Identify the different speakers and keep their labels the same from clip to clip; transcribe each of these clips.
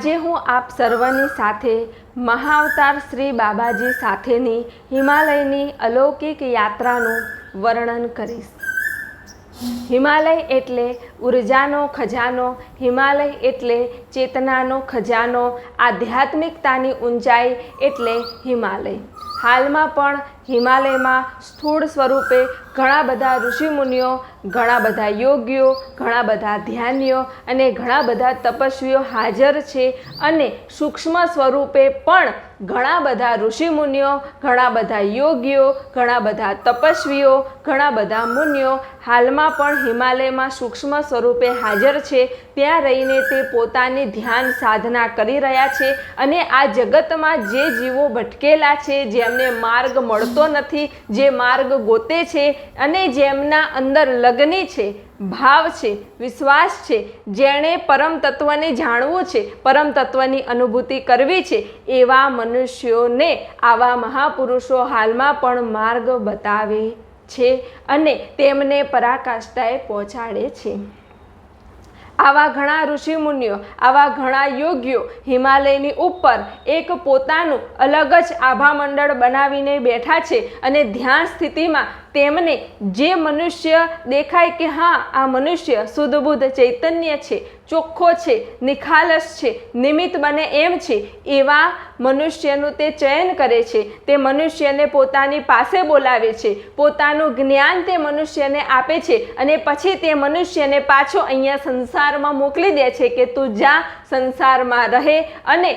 Speaker 1: આજે હું આપ સર્વની સાથે મહાવતાર શ્રી બાબાજી સાથેની હિમાલયની અલૌકિક યાત્રાનું વર્ણન કરીશ. હિમાલય એટલે ઉર્જાનો ખજાનો, હિમાલય એટલે ચેતનાનો ખજાનો, આધ્યાત્મિકતાની ઊંચાઈ એટલે હિમાલય. હાલમાં પણ હિમાલયમાં સ્થૂળ સ્વરૂપે ઘણા બધા ઋષિમુનિઓ, ઘણા બધા યોગીઓ, ઘણા બધા ધ્યાનીઓ અને ઘણા બધા તપસ્વીઓ હાજર છે અને સૂક્ષ્મ સ્વરૂપે પણ ઘણા બધા ઋષિમુનિઓ, ઘણા બધા યોગીઓ, ઘણા બધા તપસ્વીઓ, ઘણા બધા મુનિઓ હાલમાં પણ હિમાલયમાં સૂક્ષ્મ સ્વરૂપે હાજર છે. ત્યાં રહીને તે પોતાની ધ્યાન સાધના કરી રહ્યા છે અને આ જગતમાં જે જીવો ભટકેલા છે, જેમને માર્ગ મળતો નથી, જે માર્ગ ગોતે છે અને જેમના અંદર લગ્ની છે, ભાવ છે, વિશ્વાસ છે, જેણે પરમ તત્વને જાણવું છે, પરમ તત્વની અનુભૂતિ કરવી છે, એવા મનુષ્યોને આવા મહાપુરુષો હાલમાં પણ માર્ગ બતાવે છે અને તેમને પરાકાષ્ઠાએ પહોંચાડે છે. આવા ઘણા ઋષિમુનિઓ, આવા ઘણા યોગીઓ હિમાલયની ઉપર એક પોતાનું અલગ જ આભામંડળ બનાવીને બેઠા છે અને ધ્યાન સ્થિતિમાં તેમને જે મનુષ્ય દેખાય કે હા, આ મનુષ્ય શુદ્ધબુદ્ધ ચૈતન્ય છે, ચોખ્ખો છે, નિખાલસ છે, નિમિત્ત બને એમ છે, એવા મનુષ્યનું તે ચયન કરે છે. તે મનુષ્યને પોતાની પાસે બોલાવે છે. પોતાનું જ્ઞાન તે મનુષ્યને આપે છે અને પછી તે મનુષ્યને પાછો અહીંયા સંસારમાં મોકલી દે છે કે તું જા, સંસારમાં રહે અને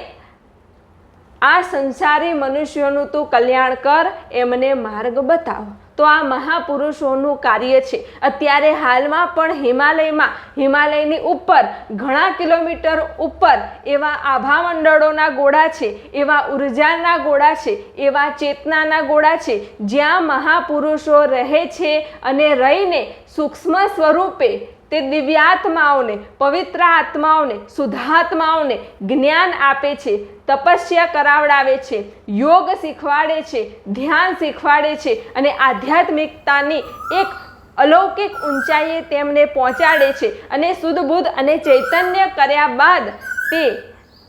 Speaker 1: આ સંસારી મનુષ્યોનું તું કલ્યાણ કર એમને માર્ગ બતાવ. તો આ મહાપુરુષોનું કાર્ય છે. અત્યારે હાલમાં પણ હિમાલયમાં, હિમાલયની ઉપર, ઘણા કિલોમીટર ઉપર એવા આભામંડળોના ગોળા છે, એવા ઉર્જાના ગોળા છે, એવા ચેતનાના ગોળા છે, જ્યાં મહાપુરુષો રહે છે અને રહીને સૂક્ષ્મ સ્વરૂપે તે દિવ્યાત્માઓને પવિત્ર આત્માઓને, શુદ્ધાત્માઓને જ્ઞાન આપે છે, તપસ્યા કરાવડાવે છે, યોગ શીખવાડે છે, ધ્યાન શીખવાડે છે અને આધ્યાત્મિકતાની એક અલૌકિક ઊંચાઈએ તેમને પહોંચાડે છે અને શુદ્ધ બુદ્ધ અને ચૈતન્ય કર્યા બાદ તે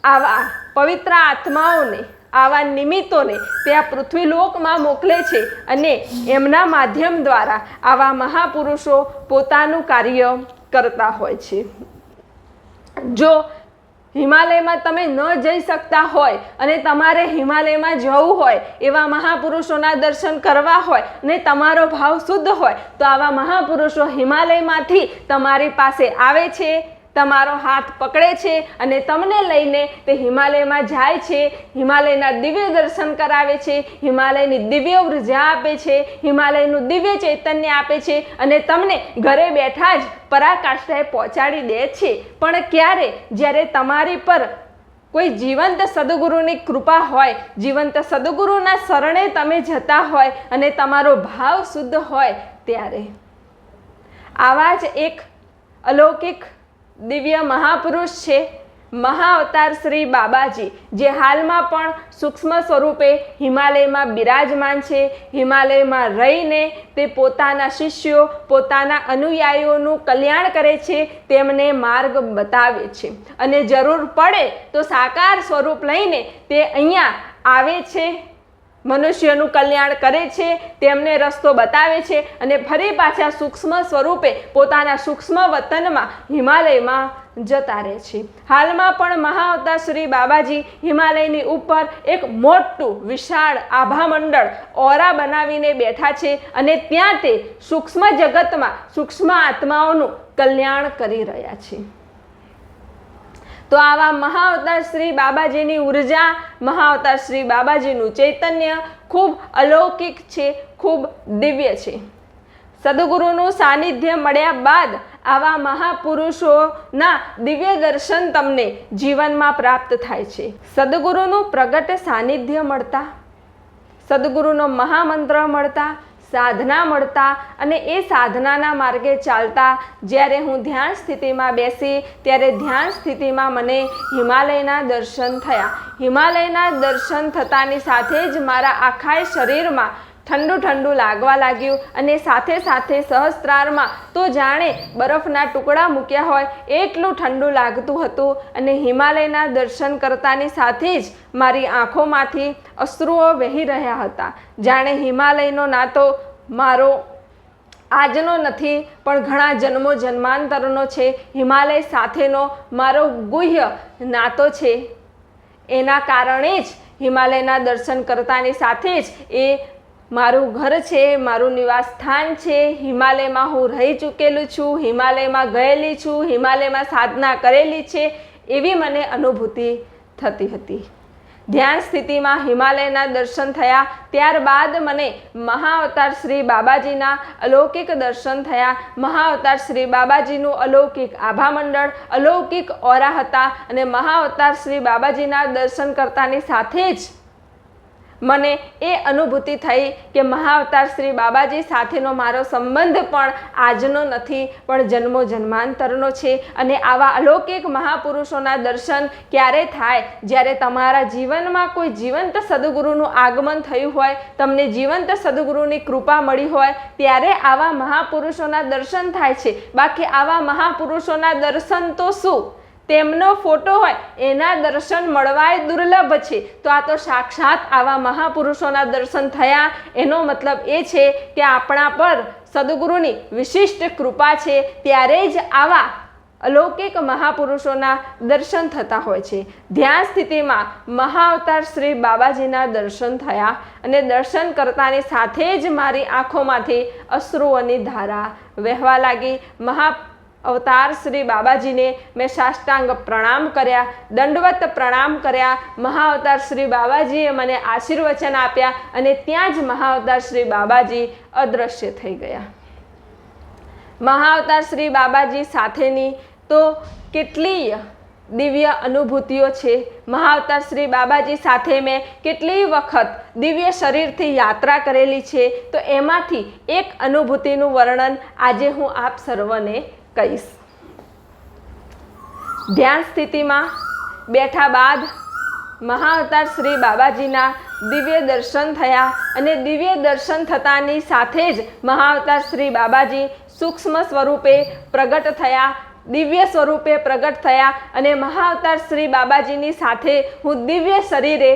Speaker 1: આવા પવિત્ર આત્માઓને, આવા નિમિત્તોને તે આ પૃથ્વીલોકમાં મોકલે છે અને એમના માધ્યમ દ્વારા આવા મહાપુરુષો પોતાનું કાર્ય કરતા હોય છે. જો હિમાલયમાં તમે ન જઈ શકતા હોય અને તમારે હિમાલયમાં જવું હોય, એવા મહાપુરુષોના દર્શન કરવા હોય ને તમારો ભાવ શુદ્ધ હોય, તો આવા મહાપુરુષો હિમાલયમાંથી તમારી પાસે આવે છે. તમારો હાથ પકડે છે અને તમને લઈને તે હિમાલયમાં જાય છે. હિમાલયના દિવ્ય દર્શન કરાવે છે. હિમાલયની દિવ્ય ઊર્જા આપે છે. હિમાલયનું દિવ્ય ચૈતન્ય આપે છે અને તમને ઘરે બેઠા જ પરાકાષ્ઠાએ પહોંચાડી દે છે. પણ ક્યારે? જ્યારે તમારી પર કોઈ જીવંત સદગુરુની કૃપા હોય, જીવંત સદગુરુના શરણે તમે જતા હોય અને તમારો ભાવ શુદ્ધ હોય ત્યારે. આવા જ એક અલૌકિક દિવ્ય મહાપુરુષ છે. મહાઅવતાર શ્રી બાબાજી, જે હાલમાં પણ સૂક્ષ્મ સ્વરૂપે હિમાલયમાં બિરાજમાન છે. હિમાલયમાં રહીને તે પોતાના શિષ્યો, પોતાના અનુયાયીઓનું કલ્યાણ કરે છે, તેમને માર્ગ બતાવે છે. અને જરૂર પડે તો સાકાર સ્વરૂપ લઈને તે અહીંયા આવે છે. મનુષ્યનું કલ્યાણ કરે છે, તેમને રસ્તો બતાવે છે અને ફરી પાછા સૂક્ષ્મ સ્વરૂપે પોતાના સૂક્ષ્મ વતનમાં હિમાલયમાં જતા રહે છે. હાલમાં પણ મહાવતા શ્રી બાબાજી હિમાલયની ઉપર એક મોટું વિશાળ આભામંડળ ઓરા બનાવીને બેઠા છે અને ત્યાં તે સૂક્ષ્મ જગતમાં સૂક્ષ્મ આત્માઓનું કલ્યાણ કરી રહ્યા છે. તો આવા મહાઅવતાર શ્રી બાબાજીની ઊર્જા મહાઅવતાર શ્રી બાબાજીનું ચૈતન્ય ખૂબ અલૌકિક છે, ખૂબ દિવ્ય છે. સદગુરુનું સાનિધ્ય મળ્યા બાદ આવા મહાપુરુષોના દિવ્ય દર્શન તમને જીવનમાં પ્રાપ્ત થાય છે. સદગુરુનું પ્રગટ સાનિધ્ય મળતા, સદગુરુનો મહામંત્ર મળતા સાધના મળતા અને એ સાધનાના માર્ગે ચાલતા, જ્યારે હું ધ્યાન સ્થિતિમાં બેસી, ત્યારે ધ્યાન સ્થિતિમાં મને હિમાલયના દર્શન થયા. હિમાલયના દર્શન થતાની સાથે જ મારા આખા શરીરમાં ઠંડુ ઠંડુ લાગવા લાગ્યું અને સાથે સાથે સહસ્ત્રારમાં તો જાણે બરફના ટુકડા મૂક્યા હોય એટલું ઠંડુ લાગતું હતું અને હિમાલયના દર્શન કરતાની સાથે જ મારી આંખોમાંથી અશ્રુઓ વહી રહ્યા હતા. જાણે હિમાલયનો નાતો મારો આજનો નથી, પણ ઘણા જન્મો જન્માંતરનો છે. હિમાલય સાથેનો મારો ગુહ્ય નાતો છે. એના કારણે જ હિમાલયના દર્શન કરતાની સાથે જ એ મારું ઘર છે, મારું નિવાસ સ્થાન છે, હિમાલયમાં હું રહી ચૂકેલું છું, હિમાલયમાં ગયેલી છું, હિમાલયમાં સાધના કરેલી છે, એવી મને અનુભૂતિ થતી હતી. ધ્યાન સ્થિતિમાં હિમાલયના દર્શન થયા, ત્યારબાદ મને મહાઅવતાર શ્રી બાબાજીના અલૌકિક દર્શન થયા. મહાઅવતાર શ્રી બાબાજીનું અલૌકિક આભામંડળ, અલૌકિક ઓરા હતા અને મહાઅવતાર શ્રી બાબાજીના દર્શન કરતાની સાથે જ મને એ અનુભૂતિ થઈ કે મહાવતાર શ્રી બાબાજી સાથેનો મારો સંબંધ પણ આજનો નથી, પણ જન્મો જન્માંતરનો છે. અને આવા અલૌકિક મહાપુરુષોના દર્શન ક્યારે થાય? જ્યારે તમારા જીવનમાં કોઈ જીવંત સદગુરુનું આગમન થયું હોય, તમને જીવંત સદગુરુની કૃપા મળી હોય, ત્યારે આવા મહાપુરુષોના દર્શન થાય છે. બાકી આવા મહાપુરુષોના દર્શન તો શું? તેમનો ફોટો હોય, એના દર્શન મળવાય દુર્લભ છે. તો આ તો સાક્ષાત આવા મહાપુરુષોના દર્શન થયા. એનો મતલબ એ છે કે આપણા પર સદગુરુની વિશિષ્ટ કૃપા છે. ત્યારે જ આવા અલૌકિક મહાપુરુષોના દર્શન થતા હોય છે. ધ્યાન સ્થિતિમાં મહાઅવતાર શ્રી બાબાજીના દર્શન થયા અને દર્શન કરતાની સાથે જ મારી આંખોમાંથી અશ્રુઓની ધારા વહેવા લાગી. મહા અવતાર શ્રી બાબાજીને મેં સાષ્ટાંગ પ્રણામ કર્યા, દંડવત પ્રણામ કર્યા, મહાઅવતાર શ્રી બાબાજીએ મને આશીર્વચન આપ્યા અને ત્યાં જ મહાઅવતાર શ્રી બાબાજી અદૃશ્ય થઈ ગયા. મહાઅવતાર શ્રી બાબાજી સાથેની તો કેટલી દિવ્ય અનુભૂતિઓ છે. મહાવતાર શ્રી બાબાજી સાથે મેં કેટલી વખત દિવ્ય શરીરથી યાત્રા કરેલી છે. તો એમાંથી એક અનુભૂતિનું વર્ણન આજે હું આપ સર્વને કહીશ. ધ્યાન સ્થિતિમાં બેઠા બાદ મહાઅવતાર શ્રી બાબાજીના દિવ્ય દર્શન થયા અને દિવ્ય દર્શન થતાની સાથે જ મહાઅવતાર શ્રી બાબાજી સૂક્ષ્મ સ્વરૂપે પ્રગટ થયા, દિવ્ય સ્વરૂપે પ્રગટ થયા અને મહાઅવતાર શ્રી બાબાજીની સાથે હું દિવ્ય શરીરે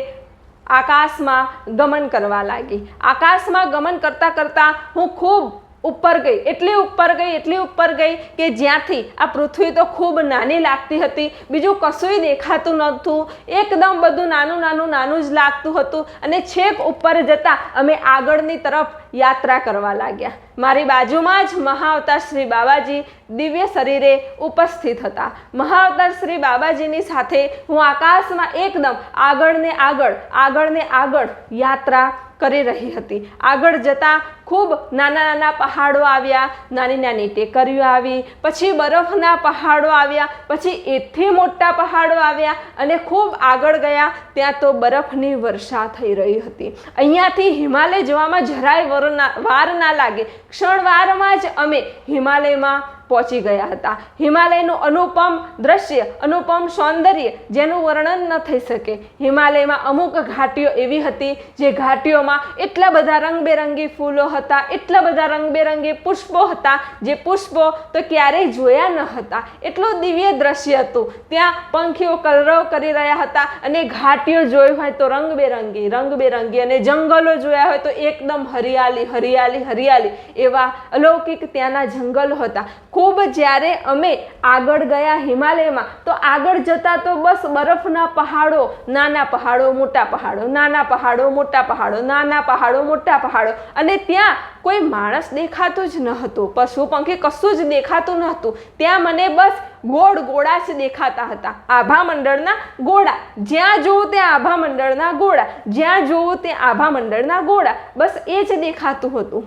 Speaker 1: આકાશમાં ગમન કરવા લાગી. આકાશમાં ગમન કરતાં કરતાં હું ખૂબ ઉપર ગઈ, એટલી ઉપર ગઈ, એટલી ઉપર ગઈ કે જ્યાંથી આ પૃથ્વી તો ખૂબ નાની લાગતી હતી. બીજું કશુંય દેખાતું નહોતું. એકદમ બધું નાનું નાનું નાનું જ લાગતું હતું. અને છેક ઉપર જતાં અમે આગળની તરફ યાત્રા કરવા લાગ્યા. મારી બાજુમાં જ મહાઅવતાર શ્રી બાબાજી દિવ્ય શરીરે ઉપસ્થિત હતા. મહાવતાર શ્રી બાબાજીની સાથે હું આકાશમાં એકદમ આગળ ને આગળ આગળ ને આગળ યાત્રા કરી રહી હતી. આગળ જતાં ખૂબ નાના નાના પહાડો આવ્યા, નાની નાની ટેકરીઓ આવી, પછી બરફના પહાડો આવ્યા, પછી એથી મોટા પહાડો આવ્યા અને ખૂબ આગળ ગયા, ત્યાં તો બરફની વર્ષા થઈ રહી હતી. અહીંયાથી હિમાલય જવામાં જરાય વર ના લાગે. ક્ષણવારમાં જ અમે હિમાલયમાં પહોંચી ગયા હતા. હિમાલયનું અનુપમ દ્રશ્ય, અનુપમ સૌંદર્ય જેનું વર્ણન ન થઈ શકે. હિમાલયમાં અમુક ઘાટીઓ એવી હતી જે ઘાટીઓમાં એટલા બધા રંગબેરંગી ફૂલો હતા, એટલા બધા રંગબેરંગી પુષ્પો હતા જે પુષ્પો તો ક્યારેય જોયા ન હતા. એટલું દિવ્ય દ્રશ્ય હતું. ત્યાં પંખીઓ કલરવ કરી રહ્યા હતા અને ઘાટીઓ જોઈ હોય તો રંગબેરંગી રંગબેરંગી અને જંગલો જોયા હોય તો એકદમ હરિયાળી હરિયાળી હરિયાળી એવા અલૌકિક ત્યાંના જંગલો હતા. ખૂબ જ્યારે અમે આગળ ગયા હિમાલયમાં, તો આગળ જતાં તો બસ બરફના પહાડો, નાના પહાડો, મોટા પહાડો, નાના પહાડો, મોટા પહાડો, નાના પહાડો, મોટા પહાડો. અને ત્યાં કોઈ માણસ દેખાતું જ ન હતું, પશુ પંખી કશું જ દેખાતું ન હતું. ત્યાં મને બસ ગોળ ગોળા જ દેખાતા હતા. આભા મંડળના ગોળા. જ્યાં જોવું ત્યાં આભા મંડળના ગોળા. જ્યાં જોવું ત્યાં આભા મંડળના ગોળા. બસ એ જ દેખાતું હતું.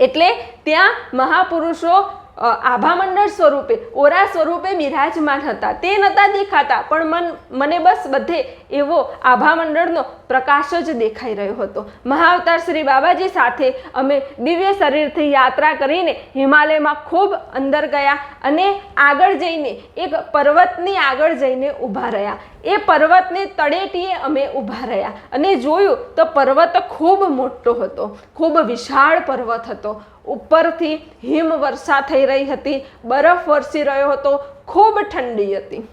Speaker 1: એટલે ત્યાં મહાપુરુષો આભામંડળ સ્વરૂપે, ઓરા સ્વરૂપે બિરાજમાન હતા. તે નહોતા દેખાતા, પણ મન, મને બસ બધે એવો આભામંડળનો પ્રકાશ જ દેખાઈ રહ્યો હતો. મહાવતાર શ્રી બાબાજી સાથે અમે દિવ્ય શરીરથી યાત્રા કરીને હિમાલયમાં ખૂબ અંદર ગયા અને આગળ જઈને એક પર્વતની આગળ જઈને ઊભા રહ્યા. એ પર્વતને તળેટીએ અમે ઊભા રહ્યા અને જોયું તો પર્વત ખૂબ મોટો હતો. ખૂબ વિશાળ પર્વત હતો. ઉપરથી હિમવર્ષા થઈ રહી હતી, બરફ વરસી રહ્યો હતો, ખૂબ ઠંડી હતી.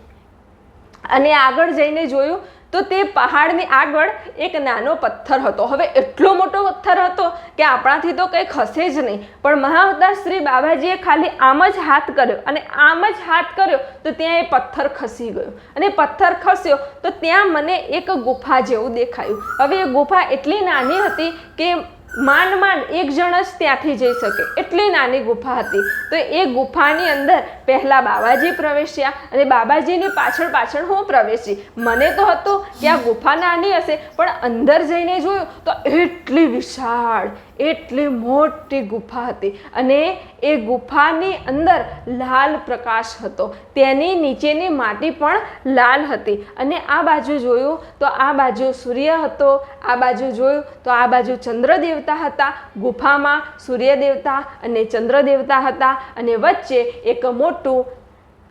Speaker 1: અને આગળ જઈને જોયું તો તે પહાડની આગળ એક નાનો પથ્થર હતો. હવે એટલો મોટો પથ્થર હતો કે આપણાથી તો કંઈ ખસે જ નહીં. પણ મહાવદાસ શ્રી બાબાજીએ ખાલી આમ જ હાથ કર્યો અને આમ જ હાથ કર્યો તો ત્યાં એ પથ્થર ખસી ગયો. અને પથ્થર ખસ્યો તો ત્યાં મને એક ગુફા જેવું દેખાયું. હવે એ ગુફા એટલી નાની હતી કે માંડ માંડ એક જણ જ ત્યાંથી જઈ શકે. એટલી નાની ગુફા હતી. તો એ ગુફાની અંદર પહેલાં બાબાજી પ્રવેશ્યા અને બાબાજીની પાછળ પાછળ હું પ્રવેશી. મને તો હતું કે આ ગુફા નાની હશે, પણ અંદર જઈને જોયું તો એટલી વિશાળ એટલી મોટી ગુફા હતી અને એ ગુફાની અંદર લાલ પ્રકાશ હતો. તેની નીચેની માટી પણ લાલ હતી. અને આ બાજુ જોયું તો આ બાજુ સૂર્ય હતો, આ બાજુ જોયું તો આ બાજુ ચંદ્ર દેવતા હતા. ગુફામાં સૂર્ય દેવતા અને ચંદ્ર દેવતા હતા અને વચ્ચે એક મોટું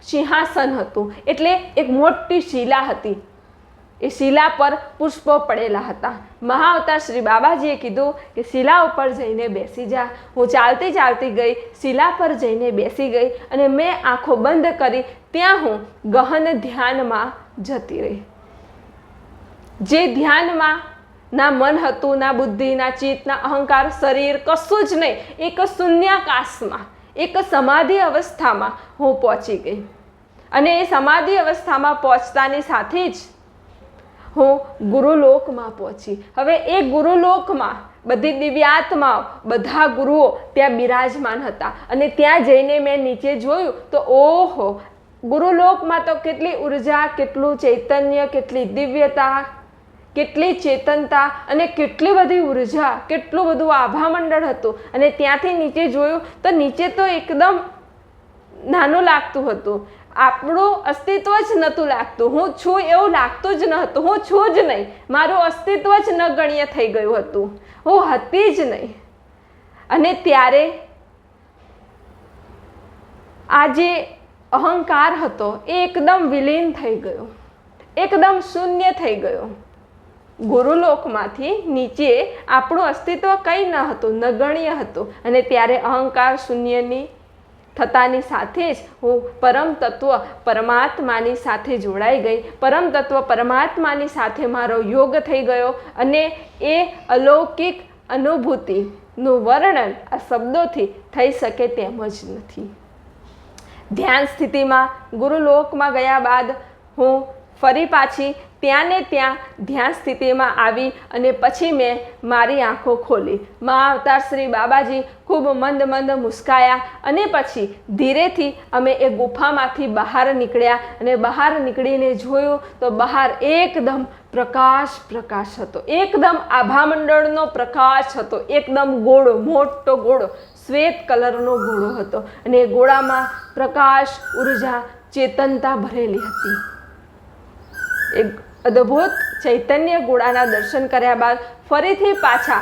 Speaker 1: સિંહાસન હતું. એટલે એક મોટી શિલા હતી. એ શિલા પર પુષ્પો પડેલા હતા. મહાઅવતાર શ્રી બાબાજીએ કીધું કે, શિલા ઉપર જઈને બેસી જા. હું ચાલતી ચાલતી ગઈ, શિલા પર જઈને બેસી ગઈ અને મેં આંખો બંધ કરી ત્યાં હું ગહન ધ્યાનમાં જતી રહી. જે ધ્યાનમાં ના મન હતું, ના બુદ્ધિ, ના ચિત્ત, ના અહંકાર, શરીર કશું જ નહીં, એક શૂન્યાકાશમાં, એક સમાધિ અવસ્થામાં હું પહોંચી ગઈ. અને એ સમાધિ અવસ્થામાં પહોંચતાની સાથે જ હું ગુરુલોકમાં પહોંચી. હવે એ ગુરુલોકમાં બધી દિવ્યાત્માઓ બધા ગુરુઓ ત્યાં બિરાજમાન હતા. અને ત્યાં જઈને મેં નીચે જોયું તો ઓહો, ગુરુલોકમાં તો કેટલી ઊર્જા, કેટલું ચૈતન્ય, કેટલી દિવ્યતા, કેટલી ચેતનતા અને કેટલી બધી ઊર્જા, કેટલું બધું આભામંડળ હતું. અને ત્યાંથી નીચે જોયું તો નીચે તો એકદમ નાનું લાગતું હતું. આપણું અસ્તિત્વ જ નહોતું લાગતું. હું છું એવું લાગતું જ ન હતું હું છું જ નહીં. મારું અસ્તિત્વ જ ન ગણ્ય થઈ ગયું હતું. હું હતી જ નહીં. અને ત્યારે આ જે અહંકાર હતો એ એકદમ વિલીન થઈ ગયો. એકદમ શૂન્ય થઈ ગયો. ગુરુલોકમાંથી નીચે આપણું અસ્તિત્વ કંઈ ન હતું. નગણ્ય હતું. અને ત્યારે અહંકાર શૂન્યની થતાની સાથે જ હું પરમ તત્વ પરમાત્માની સાથે જોડાઈ ગઈ. પરમ તત્વ પરમાત્માની સાથે મારો યોગ થઈ ગયો અને એ અલૌકિક અનુભૂતિનું વર્ણન આ શબ્દોથી થઈ શકે તેમ જ નથી. ધ્યાન સ્થિતિમાં ગુરુલોકમાં ગયા બાદ હું ફરી પાછી ત્યાં ને ત્યાં ધ્યાન સ્થિતિમાં આવી અને પછી મેં મારી આંખો ખોલી. મા અવતાર શ્રી બાબાજી ખૂબ મંદ મંદ મુસ્કાયા અને પછી ધીરેથી અમે એ ગુફામાંથી બહાર નીકળ્યા અને બહાર નીકળીને જોયું તો બહાર એકદમ પ્રકાશ પ્રકાશ હતો. એકદમ આભામંડળનો પ્રકાશ હતો. એકદમ ગોળો, મોટો ગોળો, શ્વેત કલરનો ગોળો હતો અને ગોળામાં પ્રકાશ, ઊર્જા, ચેતનતા ભરેલી હતી. એક અદ્ભુત ચૈતન્ય ગોળાના દર્શન કર્યા બાદ ફરીથી પાછા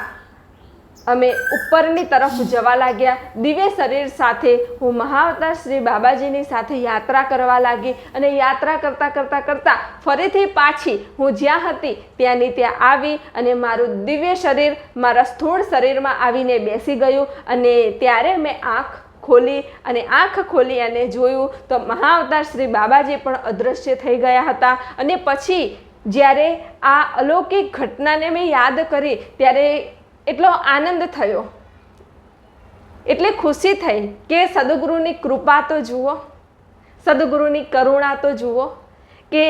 Speaker 1: અમે ઉપરની તરફ જવા લાગ્યા. દિવ્ય શરીર સાથે હું મહાવતાર શ્રી બાબાજીની સાથે યાત્રા કરવા લાગી અને યાત્રા કરતાં કરતાં કરતાં ફરીથી પાછી હું જ્યાં હતી ત્યાંની ત્યાં આવી અને મારું દિવ્ય શરીર મારા સ્થૂળ શરીરમાં આવીને બેસી ગયું અને ત્યારે મેં આંખ ખોલી અને આંખ ખોલી અને જોયું તો મહાવતાર શ્રી બાબાજી પણ અદૃશ્ય થઈ ગયા હતા અને પછી જ્યારે આ અલૌકિક ઘટનાને મેં યાદ કરી, ત્યારે એટલો આનંદ થયો. એટલે ખુશી થઈ કે સદગુરુની કૃપા તો જુઓ, સદગુરુની કરુણા તો જુઓ, કે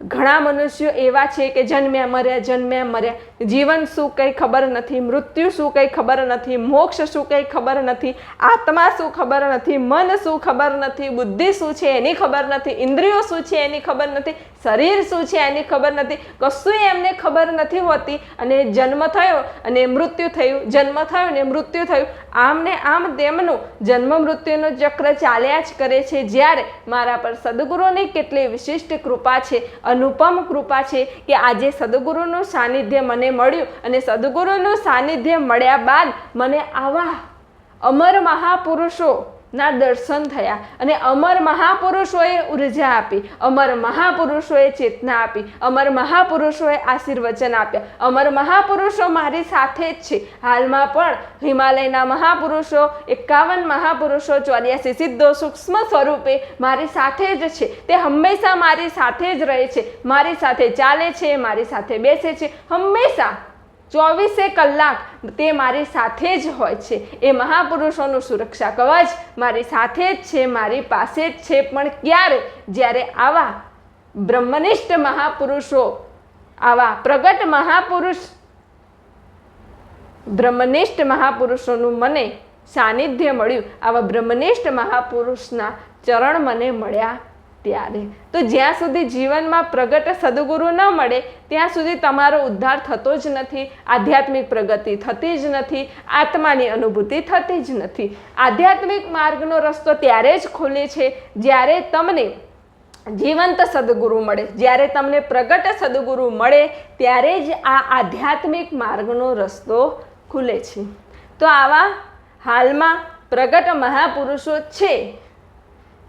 Speaker 1: ઘણા મનુષ્યો એવા છે કે જન્મ્યા મર્યા જન્મ્યા મર્યા. જીવન શું કંઈ ખબર નથી, મૃત્યુ શું કંઈ ખબર નથી, મોક્ષ શું કંઈ ખબર નથી, આત્મા શું ખબર નથી, મન શું ખબર નથી, બુદ્ધિ શું છે એની ખબર નથી, ઇન્દ્રિયો શું છે એની ખબર નથી, શરીર શું છે એની ખબર નથી કશું એમને ખબર નથી હોતી. અને જન્મ થયો અને મૃત્યુ થયું, જન્મ થયો ને મૃત્યુ થયું. આમ ને આમ તેમનું જન્મ મૃત્યુનું ચક્ર ચાલ્યા જ કરે છે. જ્યારે મારા પર સદગુરુની કેટલી વિશિષ્ટ કૃપા છે અનુપમ કૃપા છે કે આજે સદગુરુનું સાનિધ્ય મને મળ્યું અને સદગુરુનું સાનિધ્ય મળ્યા બાદ મને આવા અમર મહાપુરુષો ના દર્શન થયા. અને અમર મહાપુરુષોએ ઊર્જા આપી. અમર મહાપુરુષોએ ચેતના આપી. અમર મહાપુરુષોએ આશીર્વચન આપ્યા. અમર મહાપુરુષો મારી સાથે જ છે. હાલમાં પણ હિમાલયના મહાપુરુષો, એકાવન મહાપુરુષો, ચોર્યાસી સિદ્ધો સૂક્ષ્મ સ્વરૂપે મારી સાથે જ છે. તે હંમેશા મારી સાથે જ રહે છે. મારી સાથે ચાલે છે, મારી સાથે બેસે છે. હંમેશા ચોવીસે કલાક તે મારી સાથે જ હોય છે. એ મહાપુરુષોનું સુરક્ષા કવચ મારી સાથે જ છે, મારી પાસે જ છે. પણ ક્યારે? જ્યારે આવા બ્રહ્મનિષ્ઠ મહાપુરુષો, આવા પ્રગટ મહાપુરુષ, બ્રહ્મનિષ્ઠ મહાપુરુષોનું મને સાનિધ્ય મળ્યું. આવા બ્રહ્મનિષ્ઠ મહાપુરુષના ચરણ મને મળ્યા. ત્યારે તો જ્યાં સુધી જીવનમાં પ્રગટ સદગુરુ ન મળે, ત્યાં સુધી તમારો ઉદ્ધાર થતો જ નથી, આધ્યાત્મિક પ્રગતિ થતી જ નથી, આત્માની અનુભૂતિ થતી જ નથી. આધ્યાત્મિક માર્ગનો રસ્તો ત્યારે જ ખુલે છે જ્યારે તમને જીવંત સદગુરુ મળે. જ્યારે તમને પ્રગટ સદગુરુ મળે, ત્યારે જ આ આધ્યાત્મિક માર્ગનો રસ્તો ખુલે છે. તો આવા હાલમાં પ્રગટ મહાપુરુષો છે.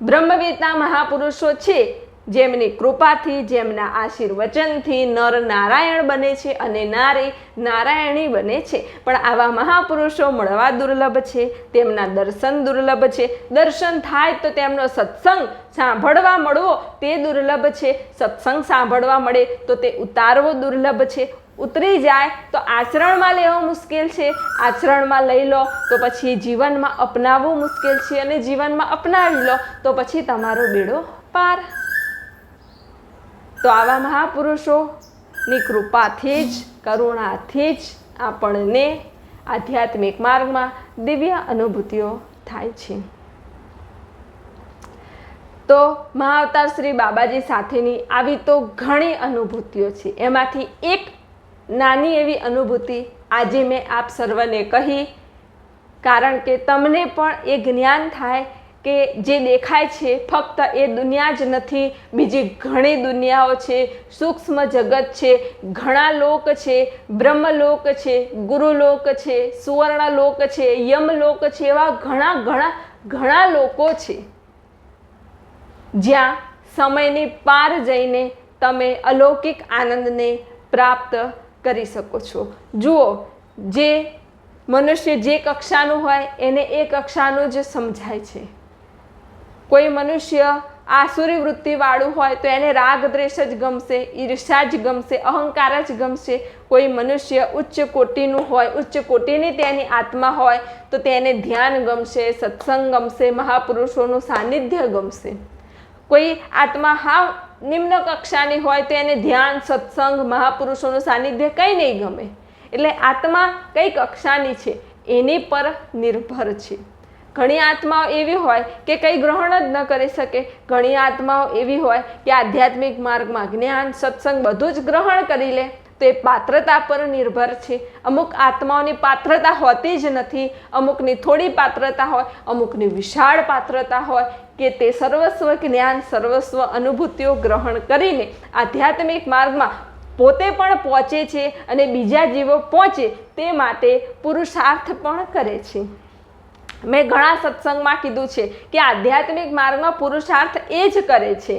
Speaker 1: બ્રહ્મવેતા મહાપુરુષો છે, જેમની કૃપાથી, જેમના આશીર્વચનથી નર નારાયણ બને છે અને નારી નારાયણી બને છે. પણ આવા મહાપુરુષો મળવા દુર્લભ છે, તેમના દર્શન દુર્લભ છે. દર્શન થાય તો તેમનો સત્સંગ સાંભળવા મળવો તે દુર્લભ છે. સત્સંગ સાંભળવા મળે તો તે ઉતારવો દુર્લભ છે. ઉતરી જાય તો આચરણમાં લેવો મુશ્કેલ છે. આચરણમાં લઈ લો તો પછી જીવનમાં અપનાવવું મુશ્કેલ છે અને જીવનમાં અપનાવી લો તો પછી તમારો બેડો પાર. તો આવા મહાપુરુષોની કૃપાથી જ, કરુણાથી જ આપણને આધ્યાત્મિક માર્ગમાં દિવ્ય અનુભૂતિઓ થાય છે. તો મહાઅવતાર શ્રી બાબાજી સાથેની આવી તો ઘણી અનુભૂતિઓ છે. એમાંથી એક નાની એવી અનુભૂતિ આજે મેં આપ સર્વને કહી, કારણ કે તમને પણ એ જ્ઞાન થાય કે જે દેખાય છે ફક્ત એ દુનિયા જ નથી, બીજી ઘણી દુનિયાઓ છે, સૂક્ષ્મ જગત છે, ઘણા લોક છે, બ્રહ્મલોક છે, ગુરુલોક છે, સુવર્ણલોક છે, યમલોક છે, એવા ઘણા ઘણા ઘણા લોકો છે. જ્યાં સમયની પાર જઈને તમે અલૌકિક આનંદને પ્રાપ્ત કરી શકો છો. જુઓ, જે મનુષ્ય જે કક્ષાનું હોય, એને એ કક્ષાનું જ સમજાય છે. કોઈ મનુષ્ય આસુરી વૃત્તિવાળું હોય, તો એને રાગ દ્વેષ જ ગમશે, ઈર્ષા જ ગમશે, અહંકાર જ ગમશે. કોઈ મનુષ્ય ઉચ્ચ કોટીનું હોય, ઉચ્ચ કોટીની તેની આત્મા હોય, તો તેને ધ્યાન ગમશે, સત્સંગ ગમશે, મહાપુરુષોનું સાનિધ્ય ગમશે. કોઈ આત્મા હાવ નિમ્ન કક્ષાની હોય તો એને ધ્યાન, સત્સંગ, મહાપુરુષોનું સાનિધ્ય કંઈ નહીં ગમે. એટલે આત્મા કઈ કક્ષાની છે? એની પર નિર્ભર છે. ઘણી આત્માઓ એવી હોય કે કંઈ ગ્રહણ જ ન કરી શકે. ઘણી આત્માઓ એવી હોય કે આધ્યાત્મિક માર્ગમાં જ્ઞાન, સત્સંગ બધું જ ગ્રહણ કરી લે તો એ પાત્રતા પર નિર્ભર છે. અમુક આત્માઓની પાત્રતા હોતી જ નથી. અમુકની થોડી પાત્રતા હોય, અમુકની વિશાળ પાત્રતા હોય. કે તે સર્વસ્વ જ્ઞાન, સર્વસ્વ અનુભૂતિઓ ગ્રહણ કરીને આધ્યાત્મિક માર્ગમાં પોતે પણ પહોંચે છે અને બીજા જીવો પહોંચે તે માટે પુરુષાર્થ પણ કરે છે. મેં ઘણા સત્સંગમાં કીધું છે કે આધ્યાત્મિક માર્ગમાં પુરુષાર્થ એ જ કરે છે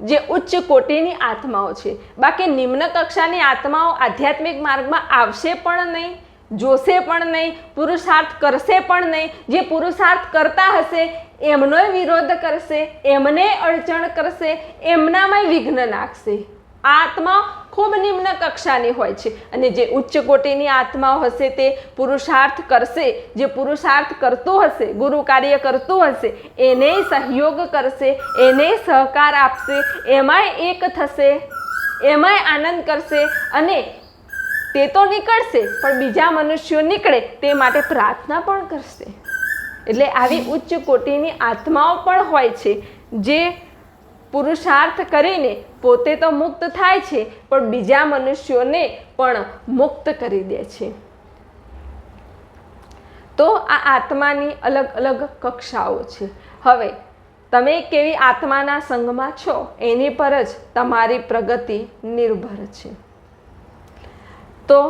Speaker 1: જે ઉચ્ચ કોટીની આત્માઓ છે. બાકી નિમ્ન કક્ષાની આત્માઓ આધ્યાત્મિક માર્ગમાં આવશે પણ નહીં. જોશે પણ નહીં, પુરુષાર્થ કરશે પણ નહીં. જે પુરુષાર્થ કરતા હશે, એમનો વિરોધ કરશે, એમને અડચણ કરશે એમનામાં વિઘ્ન નાખશે. આત્મા ખૂબ નિમ્ન કક્ષાની હોય છે અને જે ઉચ્ચ કોટીની આત્માઓ હશે તે પુરુષાર્થ કરશે. જે પુરુષાર્થ કરતું હશે, ગુરુ કાર્ય કરતું હશે, એને સહયોગ કરશે, એને સહકાર આપશે, એમાંય એક થશે, એમાંય આનંદ કરશે અને તે તો નીકળશે, પણ બીજા મનુષ્યો નીકળે તે માટે પ્રાર્થના પણ કરશે. એટલે આવી ઉચ્ચ કોટીની આત્માઓ પણ હોય છે, જે પુરુષાર્થ કરીને પોતે તો મુક્ત થાય છે, પણ બીજા મનુષ્યોને પણ મુક્ત કરી દે છે. તો આ આત્માની અલગ અલગ કક્ષાઓ છે. હવે, તમે કેવી આત્માના સંગમાં છો? એની પર જ તમારી પ્રગતિ નિર્ભર છે. તો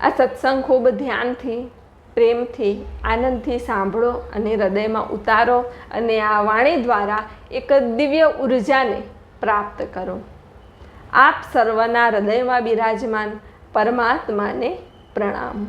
Speaker 1: આ સત્સંગ ખૂબ ધ્યાનથી, પ્રેમથી, આનંદથી સાંભળો અને હૃદયમાં ઉતારો અને આ વાણી દ્વારા એક દિવ્ય ઉર્જાને પ્રાપ્ત કરો. આપ સર્વના હૃદયમાં બિરાજમાન પરમાત્માને પ્રણામ.